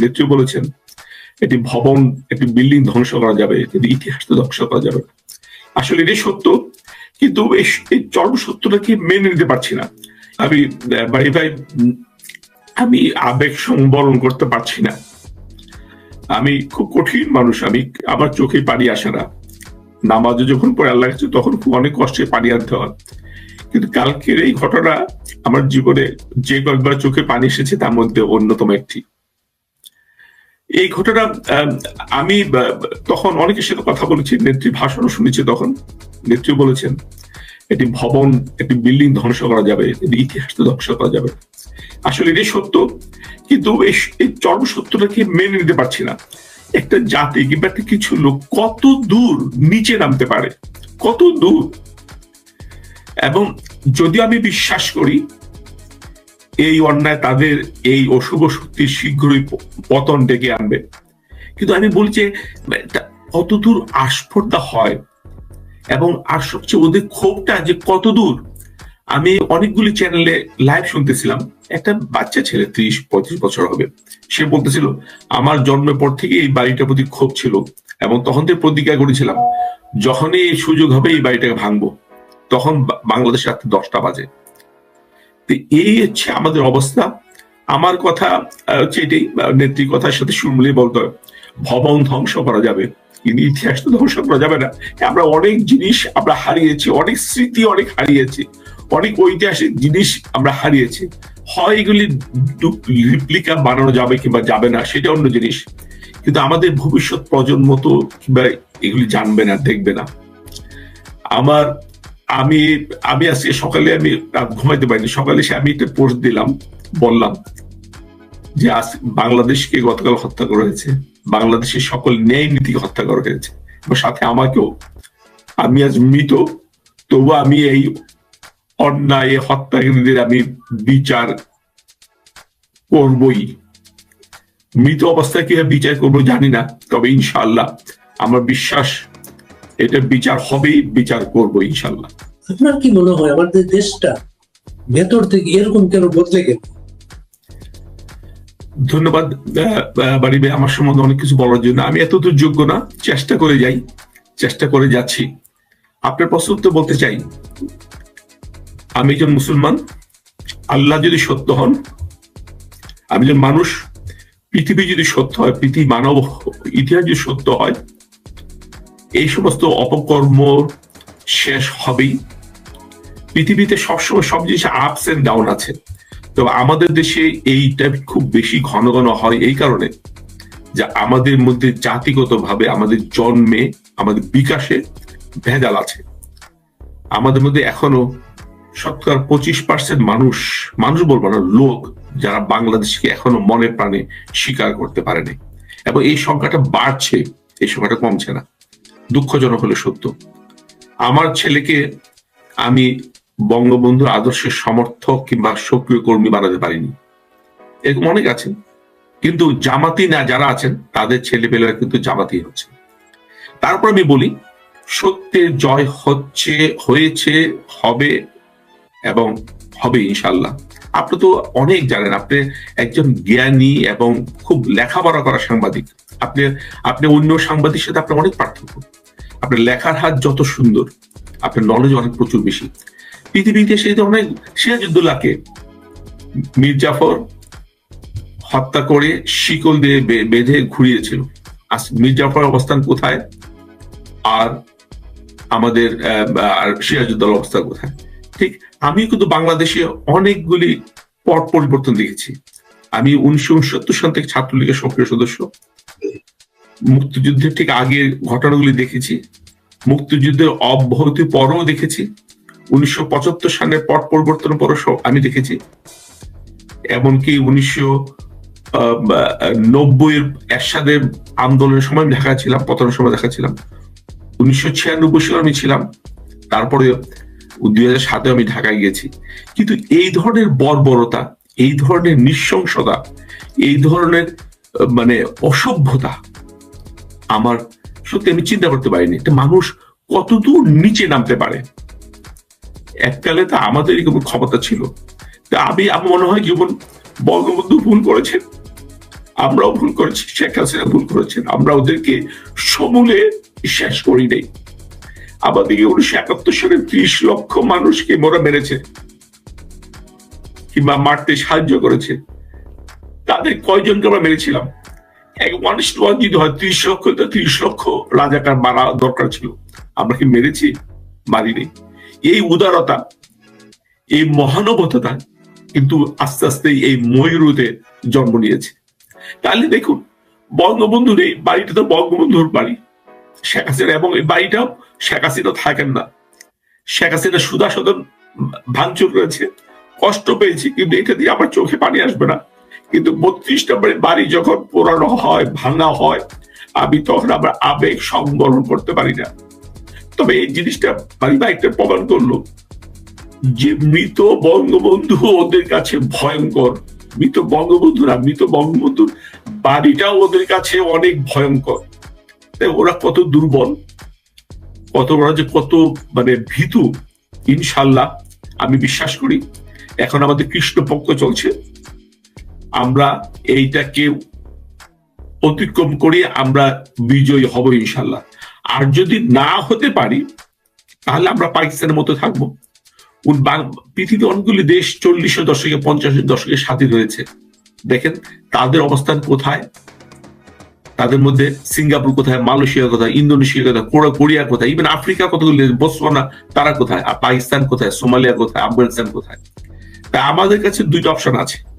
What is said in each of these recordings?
নেত্রী বলেছেন একটি ভবন একটি বিল্ডিং ধ্বংস করা যাবে কিন্তু ইতিহাস তো ধ্বংস করা যাবে। আসলে এটাই সত্য কিন্তু এই চরম সত্যটাকে মেনে নিতে পারছি না। আমি আহ, ভাই আমি আবেগ সংবরণ করতে পারছি না। আমি খুব কঠিন মানুষ আমি আমার চোখে পানি আসে না। নামাজে যখন পড়ে আল্লাহ কাছে তখন খুব অনেক কষ্টে পানি আনতে হয়। কিন্তু কালকের এই ঘটনা আমার জীবনে যে কয়েকবার চোখে পানি এসেছে তার মধ্যে অন্যতম একটি। এই ঘটনা আমি তখন অনেকের সাথে কথা বলেছি, নেত্রী ভাষণও শুনেছি তখন। নেত্রী বলেছেন, একটি ভবন, একটি বিল্ডিং ধ্বংস করা যাবে ইতিহাস তো ধ্বংস করা যাবে। আসলে এটাই সত্য, কিন্তু এই এই চরম সত্যটাকে মেনে নিতে পারছি না। একটা জাতি কিংবা একটা কিছু লোক কত দূর নিচে নামতে পারে? কত দূর? এবং যদি আমি বিশ্বাস করি এই অন্যায় তাদের এই অশুভ শক্তির শীঘ্রই পতন ডেকে আনবে। কিন্তু আমি বলি যে এটা কত দূর আস্পর্ধা হয় এবং আর সবচেয়ে ওদের ক্ষোভটা যে কত দূর আমি অনেকগুলি চ্যানেলে লাইভ শুনতেছিলাম। একটা বাচ্চা ছেলে, ত্রিশ, পঁয়ত্রিশ বছর হবে। সে বলতেছিল, আমার জন্মের পর থেকে এই বাড়িটার প্রতি ক্ষোভ ছিল এবং তখন থেকে প্রতিজ্ঞা করেছিলাম, যখনই এই সুযোগ হবে এই বাড়িটাকে ভাঙবো। তখন বাংলাদেশে রাত্রি দশটা বাজে। এই হচ্ছে আমাদের অবস্থা। আমার কথা হচ্ছে এটাই নেত্রী কথার সাথে সুর মিলিয়ে বলতে ভবন ধ্বংস করা যাবে। কিন্তু ইতিহাস তো ধ্বংস করা যাবে না। আমরা অনেক জিনিস আমরা হারিয়েছি, অনেক স্মৃতি অনেক হারিয়েছি, অনেক ঐতিহাসিক জিনিস আমরা হারিয়েছি। হয় এগুলি রিপ্লিকা বানানো যাবে কিংবা যাবে না, সেটা অন্য জিনিস। কিন্তু আমাদের ভবিষ্যৎ প্রজন্ম তো কিংবা এগুলি জানবে না, দেখবে না। আমার আমি আমি আজকে সকালে আমি ঘুমাইতে পারিনি। সকালে এসে আমি একটা পোস্ট দিলাম, বললাম যে আজ বাংলাদেশকে গতকাল হত্যা করা হয়েছে। বাংলাদেশের সকল ন্যায় নীতিকে হত্যা করা হয়েছে। এবং সাথে আমাকেও। আমি আজ মৃত, তবু আমি এই অন্যায় হত্যাকারীদের আমি বিচার করবই। মৃত অবস্থায় কীভাবে বিচার করব জানি না, তবে ইনশাল্লাহ আমার বিশ্বাস এটা বিচার হবেই বিচার করব ইনশাআল্লাহ। আপনার কি মনে হয় আমাদের দেশটা ভেতর থেকে এরকম কেন বদলে গেল? ধন্যবাদ বাড়ি আমার সম্বন্ধে অনেক কিছু বলার জন্য। আমি এতদূর যোগ্য না চেষ্টা করে যাই চেষ্টা করে যাচ্ছি। আপনার প্রশ্ন উত্তর বলতে চাই। আমি একজন মুসলমান আল্লাহ যদি সত্য হন আমি একজন মানুষ পৃথিবী যদি সত্য হয় পৃথিবী মানব ইতিহাস যদি সত্য হয় এই সমস্ত অপকর্ম শেষ হবেই। পৃথিবীতে সবসময় সব জিনিস আপস এন্ড ডাউন আছে। তো আমাদের দেশে এইটা খুব বেশি ঘন ঘন হয় এই কারণে যে আমাদের মধ্যে জাতিগতভাবে আমাদের জন্মে, আমাদের বিকাশে ভেজাল আছে। আমাদের মধ্যে এখনও শতকরা পঁচিশ পার্সেন্ট মানুষ মানুষ বলব না, লোক যারা বাংলাদেশকে এখনও মনে প্রাণে স্বীকার করতে পারেনি। এবং এই সংখ্যাটা বাড়ছে, এই সংখ্যাটা কমছে না। দুঃখজনক হলে সত্য। আমার ছেলেকে আমি বঙ্গবন্ধুর আদর্শের সমর্থক কিংবা সক্রিয় কর্মী বানাতে পারিনি। এরকম অনেক আছেন কিন্তু জামাতি না যারা আছেন, তাদের ছেলেপেলেরা কিন্তু জামাতি হচ্ছে। তারপর আমি বলি, সত্যের জয় হচ্ছে, হয়েছে, হবে এবং হবে ইনশাল্লাহ আপনি তো অনেক জানেন, আপনি একজন জ্ঞানী এবং খুব লেখাপড়া করা সাংবাদিক। আপনি আপনি অন্য সাংবাদিক সাথে আপনার অনেক পার্থক্য। আপনার লেখার হাত যত সুন্দর, আপনার নলেজ অনেক প্রচুর বেশি। পৃথিবীতে সেই ধরনের সিরাজুদ্দৌলাকে মীর জাফর হত্যা করে শিকল দিয়ে বেঁধে ঘুরিয়েছিল। আজ মীর জাফর অবস্থান কোথায়? আর আমাদের আর অবস্থান কোথায়? ঠিক আমি কিন্তু বাংলাদেশে অনেকগুলি পট পরিবর্তন দেখেছি। আমি উনিশশো উনসত্তর সাল থেকে ছাত্রলীগের সক্রিয় সদস্য। মুক্তিযুদ্ধের ঠিক আগের ঘটনাগুলি দেখেছি। মুক্তিযুদ্ধের অব্যাহতির পরও দেখেছি। উনিশশো পঁচাত্তর সালের পট পরিবর্তনের পরও আমি দেখেছি। এমনকি উনিশশো নব্বই এরশাদের আন্দোলনের সময় আমি ঢাকা ছিলাম, পতনের সময় দেখা ছিলাম। উনিশশো ছিয়ানব্বই সালে আমি ছিলাম, তারপরে দুই হাজার সাতে আমি ঢাকায় গেছি কিন্তু এই ধরনের বর্বরতা, এই ধরনের নৃশংসতা, এই ধরনের মানে অসভ্যতা আমার সত্যি আমি চিন্তা করতে পারিনি একটা মানুষ কতদূর নিচে নামতে পারে। এককালে তো আমাদের এরকম ক্ষমতা ছিল। তা আমি, আমার মনে হয় জীবন বঙ্গবন্ধু ভুল করেছেন। আমরাও ভুল করেছি, শেখ হাসিনা ভুল করেছেন। আমরা ওদেরকে সমূলে শেষ করি নাই। আমাদেরকে উনিশশো একাত্তর সালে ত্রিশ লক্ষ মানুষকে মোরা মেরেছে। কিংবা মারতে সাহায্য করেছে। তাদের কয়জনকে আমরা মেরেছিলাম? এক মানুষ যদি হয় ত্রিশ লক্ষ, তো ত্রিশ লক্ষ রাজাকার মারা দরকার ছিল। আমরা কি মেরেছি? মারিনি। এই উদারতা, এই মহানবতা কিন্তু আস্তে আস্তে এই ময়ূরতে জন্ম নিয়েছে। তাহলে দেখুন, বঙ্গবন্ধুর এই বাড়িটা তো বঙ্গবন্ধুর বাড়ি। শেখ হাসিনা এবং এই বাড়িটাও শেখ হাসিনা থাকেন না। শেখ হাসিনা সুদা সদন ভাঙচুর করেছে। কষ্ট পেয়েছি, কিন্তু এটা দিয়ে আমার চোখে পানি আসবে না। কিন্তু বত্রিশ নম্বরের বাড়ি যখন পোড়ানো হয়, ভাঙা হয়, আমি তখন আমার আবেগ সংবরণ করতে পারি না। তবে এই জিনিসটা একটা প্রমাণ করল যে মৃত বঙ্গবন্ধু ওদের কাছে ভয়ঙ্কর। মৃত বঙ্গবন্ধু না মৃত বঙ্গবন্ধুর বাড়িটাও ওদের কাছে অনেক ভয়ঙ্কর। তাই ওরা কত দুর্বল, কত ওরা যে কত মানে ভীতু, ইনশাল্লাহ, আমি বিশ্বাস করি। এখন আমাদের কৃষ্ণপক্ষ চলছে। আমরা এইটাকে অতিক্রম করে আমরা বিজয়ী হব ইনশাল্লাহ আর যদি না হতে পারি, তাহলে আমরা পাকিস্তানের মতো থাকব। পৃথিবীর অনেকগুলি দেশ চল্লিশের দশকে, পঞ্চাশের দশকে স্বাধীন হয়েছে। দেখেন, তাদের অবস্থান কোথায়? তাদের মধ্যে সিঙ্গাপুর কোথায় মালয়েশিয়া কোথায় ইন্দোনেশিয়া কোথায়, কোরা- কোরিয়া কোথায়, ইভেন আফ্রিকা কতগুলি বোতসোয়ানা তারা কোথায়? আর পাকিস্তান কোথায়? সোমালিয়া কোথায়? আফগানিস্তান কোথায়? তা আমাদের কাছে দুইটা অপশন আছে।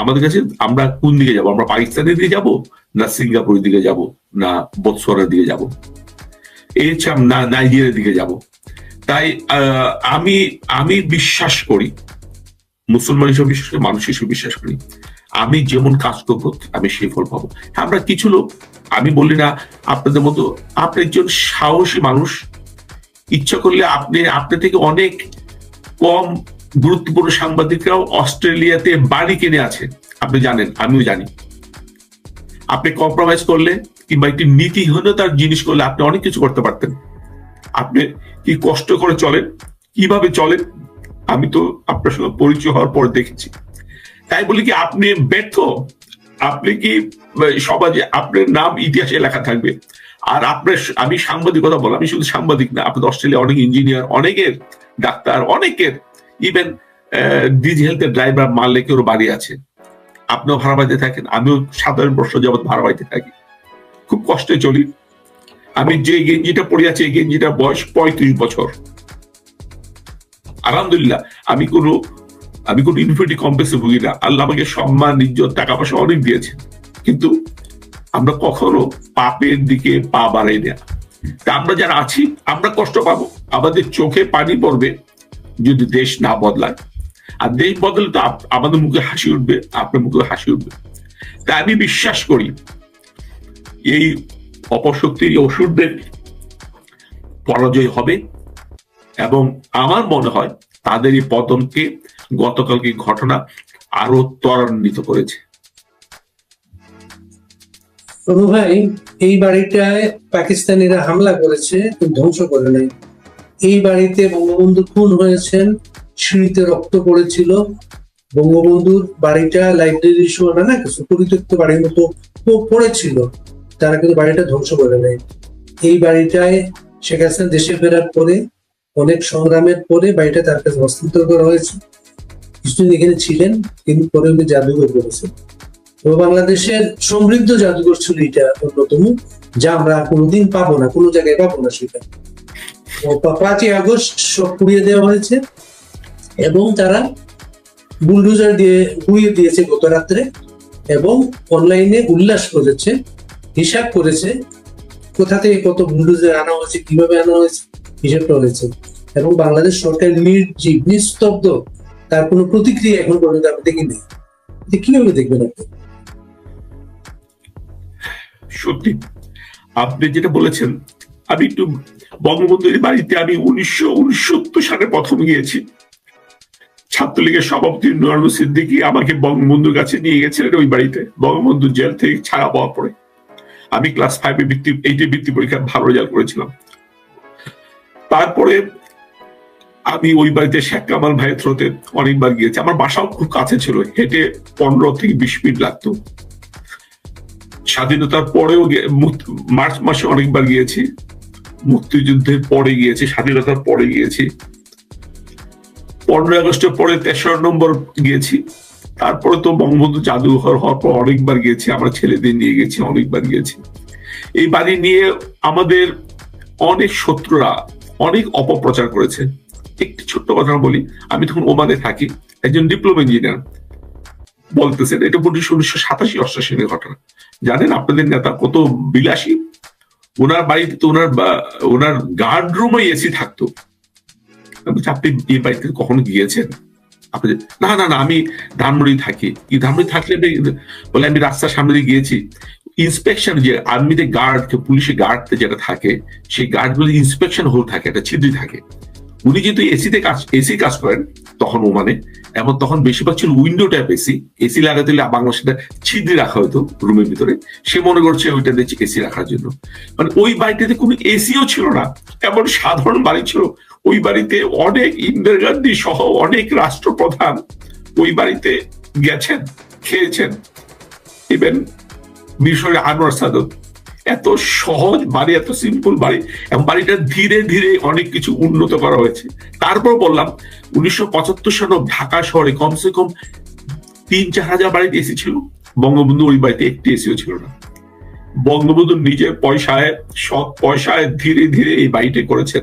আমাদের কাছে আমরা কোন দিকে যাব? আমরা পাকিস্তানের দিকে যাব না সিঙ্গাপুরের দিকে যাব না বোতসোয়ানার দিকে যাব? এই হচ্ছে না নাইজেরিয়ার দিকে যাব। তাই আমি আমি বিশ্বাস করি, মুসলমান হিসেবে বিশ্বাস করি, মানুষ হিসেবে বিশ্বাস করি, আমি যেমন কাজ করব, আমি সেই ফল পাবো। আমরা কিছু লোক, আমি বলি না আপনাদের মতো, আপনি একজন সাহসী মানুষ, ইচ্ছা করলে আপনি, আপনার থেকে অনেক কম গুরুত্বপূর্ণ সাংবাদিকরাও অস্ট্রেলিয়াতে বাড়ি কিনে আছে। আপনি জানেন, আমিও জানি। আপনি কম্প্রোমাইজ করলে কিংবা একটি নীতিহীনতার জিনিস করলে আপনি অনেক কিছু করতে পারতেন। আপনি কি কষ্ট করে চলেন? কীভাবে চলেন? আমি তো আপনার সঙ্গে পরিচয় হওয়ার পর দেখেছি। তাই বলি কি, আপনি ব্যর্থ। আপনি কি সমাজে আপনার নাম ইতিহাসে লেখা থাকবে। আর আপনার আমি সাংবাদিকতা বল আমি শুধু সাংবাদিক না, আপনাদের অস্ট্রেলিয়া অনেক ইঞ্জিনিয়ার অনেকের ডাক্তার, অনেকের ইভেন ডিজি হেলথের ড্রাইভার মারলে কেউ বাড়ি আছে? আপনিও ভাড়া বাড়িতে থাকেন, আমিও সাধারণ বর্ষ যাবৎ ভাড়া বাড়িতে থাকি। খুব কষ্টে চলি। আমি যে গেঞ্জিটা পরে আছি, এই গেঞ্জিটার বয়স পঁয়ত্রিশ বছর। আলহামদুলিল্লাহ, আমি কোনো আমি কোনো ইনফিনিটি কমপ্লেক্সে ভুগি না। আল্লাহ আমাকে সম্মান, ইজ্জত, টাকা পয়সা অনেক দিয়েছে কিন্তু আমরা কখনো পাপের দিকে পা বাড়াই না। তা আমরা যারা আছি, আমরা কষ্ট পাবো। আমাদের চোখে পানি পড়বে। যদি দেশ না বদলায়। আর দেশ বদলে তো আমাদের মুখে হাসি উঠবে, আপনার মুখে হাসি উঠবে। তাই আমি বিশ্বাস করি, এই অপশক্তির ওষুধদের পরাজয় হবে এবং আমার মনে হয় তাদের এই পতনকে গতকালকে ঘটনা আরও ত্বরান্বিত করেছে। এই বাড়িটায় পাকিস্তানিরা হামলা করেছে ধ্বংস করে নাই। এই বাড়িতে বঙ্গবন্ধু খুন হয়েছেন সিঁড়িতে রক্ত পড়েছিল। বঙ্গবন্ধুর বাড়িটা লাইব্রেরির সময় না কিছু পরিত্যক্ত বাড়ির মতো পড়েছিল। তারা কিন্তু বাড়িটা ধ্বংস করে নেয় এই বাড়িটায় শেখ হাসিনা দেশে ফেরার পরে, অনেক সংগ্রামের পরে বাড়িটা তার কাছে হস্তান্তর করা হয়েছে। কিছুদিন এখানে ছিলেন, কিন্তু পরে উনি জাদুঘর করেছেন। এবং বাংলাদেশের সমৃদ্ধ জাদুঘর ছিল এটা অন্যতম, যা আমরা কোনোদিন পাবো না, কোনো জায়গায় পাবো না সেটা। পাঁচই আগস্ট সব পুড়িয়ে দেওয়া হয়েছে এবং তারা বুলডোজার দিয়ে পুড়িয়ে দিয়েছে গত রাত্রে এবং অনলাইনে উল্লাস করেছে, হিসাব করেছে কোথা থেকে কত বুলডোজার আনা হয়েছে, কীভাবে আনা হয়েছে, হিসাবটা হয়েছে। এবং বাংলাদেশ সরকার নির্জীব, নিস্তব্ধ, তার কোনো প্রতিক্রিয়া এখন পর্যন্ত আমি দেখিনি। কীভাবে দেখবেন আপনি? সত্যি, আপনি যেটা বলেছেন, আমি একটু বঙ্গবন্ধুর বাড়িতে আমি উনিশশো উনসত্তর সালে প্রথম গিয়েছি। ছাত্রলীগের সভাপতি নুরানু সিদ্দিকী আমাকে বঙ্গবন্ধুর কাছে নিয়ে গেছিলেন ওই বাড়িতে, বঙ্গবন্ধু জেল থেকে ছাড়া পাওয়ার পরে। আমি ক্লাস ফাইভে বৃত্তি এইটে বৃত্তি পরীক্ষা ভালো রেজাল্ট করেছিলাম। তারপরে আমি ওই বাড়িতে শেখ কামাল ভাইয়ের থ্রোতে অনেকবার গিয়েছি। আমার বাসাও খুব কাছে ছিল, হেঁটে পনেরো থেকে বিশ মিনিট লাগতো। স্বাধীনতার পরেও মার্চ মাসে অনেকবার গিয়েছি। মুক্তিযুদ্ধের পরে গিয়েছি, স্বাধীনতার পরে গিয়েছি। পনেরোই আগস্টের পরে তেসরা নম্বর গিয়েছি। তারপরে তো বঙ্গবন্ধু জাদুঘর হওয়ার পর অনেকবার গিয়েছি, আমরা ছেলেদের নিয়ে গেছি, অনেকবার গিয়েছি। এই বাড়ি নিয়ে আমাদের অনেক শত্রুরা অনেক অপপ্রচার করেছে। একটি ছোট্ট কথা বলি, আমি তখন ওমানে থাকি, একজন ডিপ্লোমা ইঞ্জিনিয়ার বলতেছেন, এটা উনিশশো সাতাশি অষ্টাশি ঘটনা। জানেন, আপনাদের নেতা কত বিলাসী ওনার বাড়িতে তো ওনার ওনার গার্ড রুমে এসি থাকতো। আপনি এই বাড়িতে কখনো গিয়েছেন? আপনি না না না, আমি ধানমুড়ি থাকি। কি ধানমুড়ি থাকলে বলে, আমি রাস্তার সামনে দিয়ে গিয়েছি। ইন্সপেকশন যে আর্মিতে গার্ড পুলিশে গার্ড যেটা থাকে, সেই গার্ডগুলো ইন্সপেকশন হোল থাকে, একটা ছিদ্রি থাকে। উনি যেহেতু এসিতে কাজ, এসি কাজ করেন তখন ও মানে এবং তখন বেশিরভাগ ছিল উইন্ডো টাইপ এসি এসি লাগাতে হলে বাংলাদেশে ছিদ্রি রাখা হতো রুমের ভিতরে। সে মনে করছে ওইটা দিচ্ছে এসি রাখার জন্য। মানে ওই বাড়িটাতে কোনো এসিও ছিল না, এমন সাধারণ বাড়ি ছিল। ওই বাড়িতে অনেক ইন্দিরা গান্ধী সহ অনেক রাষ্ট্রপ্রধান ওই বাড়িতে গেছেন, খেয়েছেন। ইভেন মিশরে আনোয়ার সাদত এত সহজ বাড়ি, এত সিম্পল বাড়ি এবং বাড়িটা ধীরে ধীরে অনেক কিছু উন্নত করা হয়েছে। তারপর বললাম, উনিশশো পঁচাত্তর সালে ঢাকা শহরে কমসে কম তিন চার হাজার বাড়িতে এসি ছিল বঙ্গবন্ধু ওই বাড়িতে একটি এসিও ছিল না। বঙ্গবন্ধু নিজের পয়সায়, সৎ পয়সায় ধীরে ধীরে এই বাড়িটি করেছেন।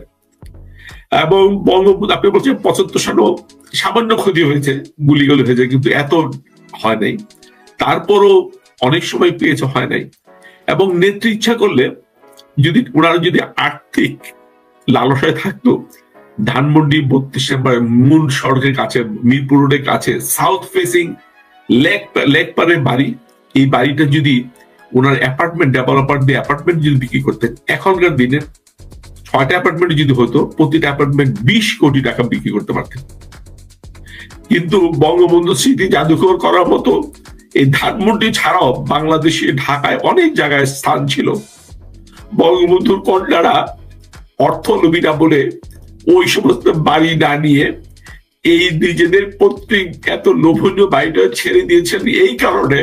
এবং বঙ্গবন্ধু, আপনি বলছেন পঁচাত্তর সালেও সামান্য ক্ষতি হয়েছে, গুলিগুলি হয়েছে, কিন্তু এত হয় নাই। তারপরও অনেক সময় পেয়েছে, হয় নাই। এবং নেত্রী ইচ্ছা করলে যদি ওনারা যদি আর্থিক লালসায় থাকতো, ধানমন্ডি বত্রিশ নম্বর মূল সড়কের কাছে, মিরপুর রোডের কাছে সাউথ ফেসিং লেক লেক পারের বাড়ি, এই বাড়িটা যদি ওনার অ্যাপার্টমেন্ট ডেভেলপার দিয়ে অ্যাপার্টমেন্ট যদি বিক্রি করতেন, এখনকার দিনে ছয়টা অ্যাপার্টমেন্ট যদি হতো, প্রতিটা অ্যাপার্টমেন্ট বিশ কোটি টাকা বিক্রি করতে পারতেন। কিন্তু বঙ্গবন্ধু স্মৃতি জাদুঘর করার মতো এই ধানমন্ডি ছাড়াও বাংলাদেশে, ঢাকায় অনেক জায়গায় স্থান ছিল। বঙ্গবন্ধুর কন্যারা অর্থলোভীরা বলে ওই সমস্ত বাড়ি না নিয়ে এই নিজেদের প্রত্যেক এত লোভনীয় বাড়িটা ছেড়ে দিয়েছেন। এই কারণে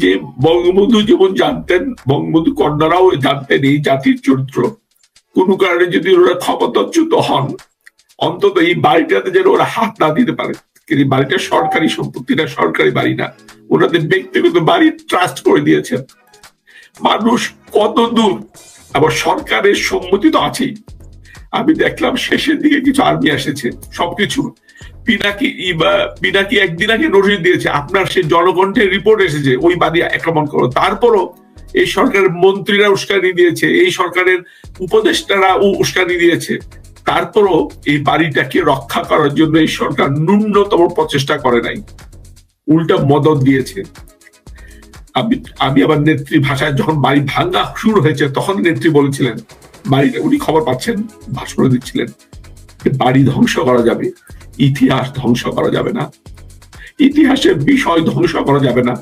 যে বঙ্গবন্ধু যেমন জানতেন, বঙ্গবন্ধু কন্যারাও জানতেন এই জাতির চরিত্র। কোনো কারণে যদি ওরা ক্ষমতাচ্যুত হন, অন্তত এই বাড়িটাতে যেন ওরা হাত না দিতে পারে। এই বাড়িটা সরকারি সম্পত্তিটা সরকারি বাড়ি না। ওনাদের ব্যক্তিগত বাড়ি ট্রাস্ট করে দিয়েছেন। মানুষ কত দূর আবার সরকারের সম্মতি তো আছেই। আমি দেখলাম শেষের দিকে কিছু আর্মি এসেছে, সবকিছু। পিনাকি পিনাকি একদিন আগে নোটিশ দিয়েছে, আপনার সে জনকণ্ঠের রিপোর্ট এসেছে, ওই বাড়ি আক্রমণ করো। তারপরও এই সরকারের মন্ত্রীরা উস্কানি দিয়েছে, এই সরকারের উপদেষ্টারা উস্কানি দিয়েছে। তারপরও এই বাড়িটাকে রক্ষা করার জন্য এই সরকার ন্যূনতম প্রচেষ্টা করে নাই। উল্টা মদত দিয়েছে। আমি আমি আবার নেত্রী ভাষায় যখন বাড়ি ভাঙ্গা শুরু হয়েছে, তখন নেত্রী বলেছিলেন, বাড়িটা উনি খবর পাচ্ছেন ভাষণ দিচ্ছিলেন বাড়ি ধ্বংস করা যাবে, ইতিহাস ধ্বংস করা যাবে না, ইতিহাসের বিষয় ধ্বংস করা যাবে না।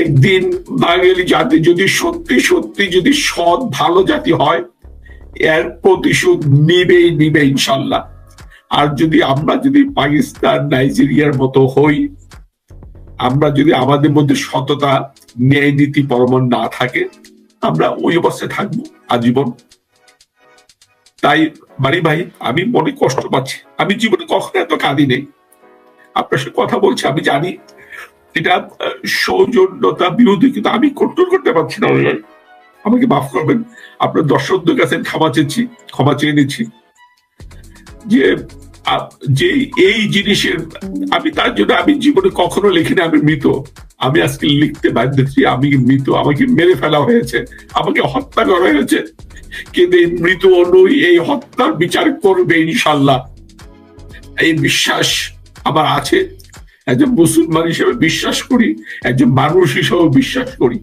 একদিন বাঙালি জাতি যদি সত্যি সত্যি যদি সৎ, ভালো জাতি হয় এর প্রতিশোধ নিবেই, নিবে ইনশাল্লাহ। আর যদি আমরা যদি পাকিস্তান, নাইজেরিয়ার মতো হই, আমরা যদি আমাদের মধ্যে সততা, ন্যায় নীতি পরমন না থাকে, আমরা ওই অবস্থায় থাকব আজীবন। তাই বাড়ি ভাই, আমি মনে কষ্ট পাচ্ছি। আমি জীবনে কখনো এত কাঁদি নেই। আপনার সাথে কথা বলছি, আমি জানি। এটা সৌজন্যতা বিরোধী, কিন্তু আমি কন্ট্রোল করতে পারছি না আমাকে মাফ করবেন। আপনার দর্শকদের কাছে ক্ষমা চেয়েছি, ক্ষমা চেয়ে নিচ্ছি যে যে এই জিনিসের, আমি তার জন্য আমি জীবনে কখনো লিখিনি, আমি মৃত। আমি আজকে লিখতে বাধ্য হচ্ছি, আমি মৃত, আমাকে মেরে ফেলা হয়েছে, আমাকে হত্যা করা হয়েছে। কিন্তু এই মৃত নই এই হত্যার বিচার করবে ইনশাল্লাহ এই বিশ্বাস আমার আছে। একজন মুসলমান হিসেবে বিশ্বাস করি, একজন মানুষ হিসেবে বিশ্বাস করি।